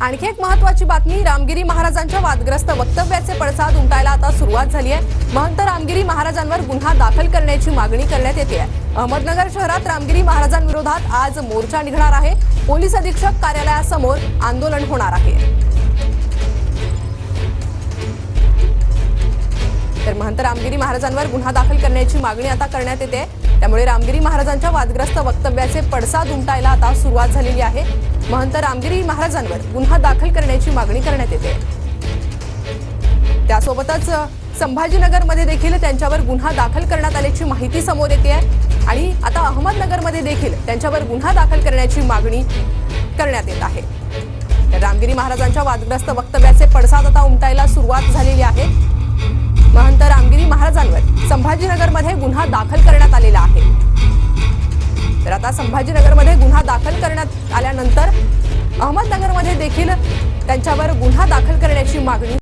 आणखी एक महत्वाची बातमी रामगिरी महाराजांच्या वादग्रस्त वक्तव्याचे पडसाद उमटायला आता सुरुवात झाली आहे. महंत रामगिरी महाराजांवर गुन्हा दाखल करण्याची मागणी करण्यात येते अहमदनगर शहरात रामगिरी महाराजांविरोधात आज मोर्चा निघणार आहे. पोलीस अधीक्षक कार्यालयासमोर आंदोलन होणार आहे. तर महंत रामगिरी महाराजांवर गुन्हा दाखल करण्याची मागणी आता करण्यात येते. त्यामुळे रामगिरी महाराजांच्या वादग्रस्त वक्तव्याचे पडसाद उमटायला आता सुरुवात झालेली आहे. महंत रामगिरी महाराजांवर गुन्हा दाखल करण्याची मागणी करण्यात येते. त्यासोबतच संभाजीनगरमध्ये देखील त्यांच्यावर गुन्हा दाखल करण्यात आल्याची माहिती समोर येते आहे आणि आता अहमदनगरमध्ये देखील त्यांच्यावर गुन्हा दाखल करण्याची मागणी करण्यात येत आहे. तर रामगिरी महाराजांच्या वादग्रस्त वक्तव्याचे पडसाद आता उमटायला सुरुवात झालेली आहे. महंत रामगिरी महाराजांवर संभाजीनगरमध्ये गुन्हा दाखल करण्यात आलेला आहे. तर आता संभाजीनगरमध्ये गुन्हा दाखल करण्यात अहमदनगरमध्ये देखील त्यांच्यावर गुन्हा दाखल करण्याची मागणी